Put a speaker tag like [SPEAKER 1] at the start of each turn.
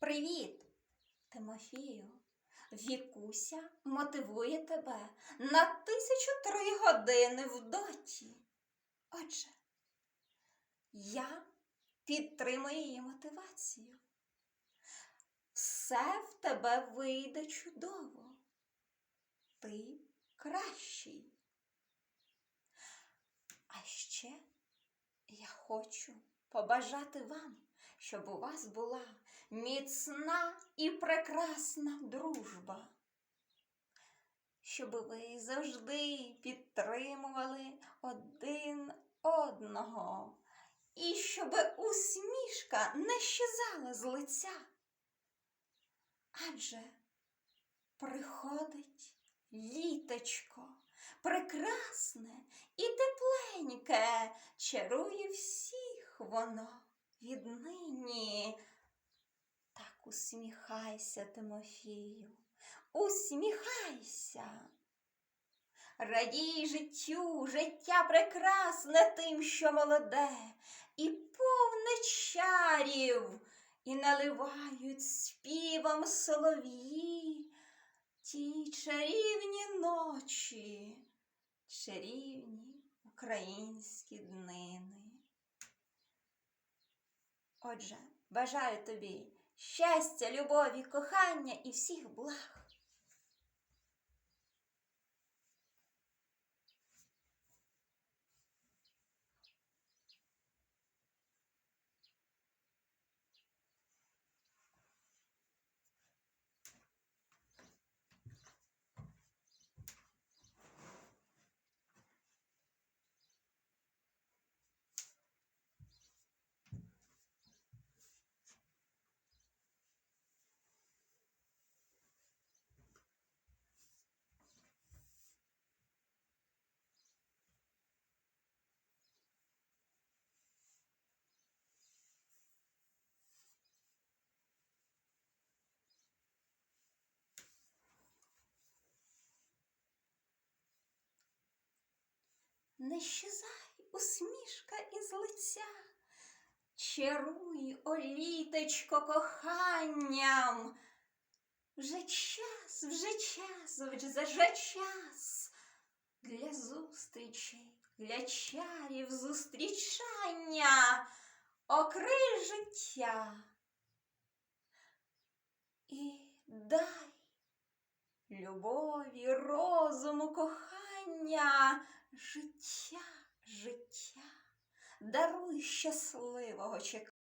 [SPEAKER 1] Привіт, Тимофію. Вікуся мотивує тебе на тисячу три години в доті. Отже, я підтримую її мотивацію. Все в тебе вийде чудово. Ти кращий. А ще я хочу побажати вам, щоб у вас була міцна і прекрасна дружба. Щоб ви завжди підтримували один одного, і щоб усмішка не щезала з лиця. Адже приходить літочко, прекрасне і тепленьке, чарує всіх воно віднині. Так усміхайся, Тимофію, усміхайся. Радій життю, життя прекрасне тим, що молоде, і повне чарів, і наливають співом солов'ї ті чарівні ночі, чарівні українські днини. Отже, бажаю тобі щастя, любові, кохання і всіх благ. Не щезай усмішка із лиця, чаруй, о літочко, коханням. Вже час, вже час, вже вже час для зустрічей, для чарів зустрічання, окрий життя. І дай любові, розуму, кохання, життя, життя, даруй щасливого чекання.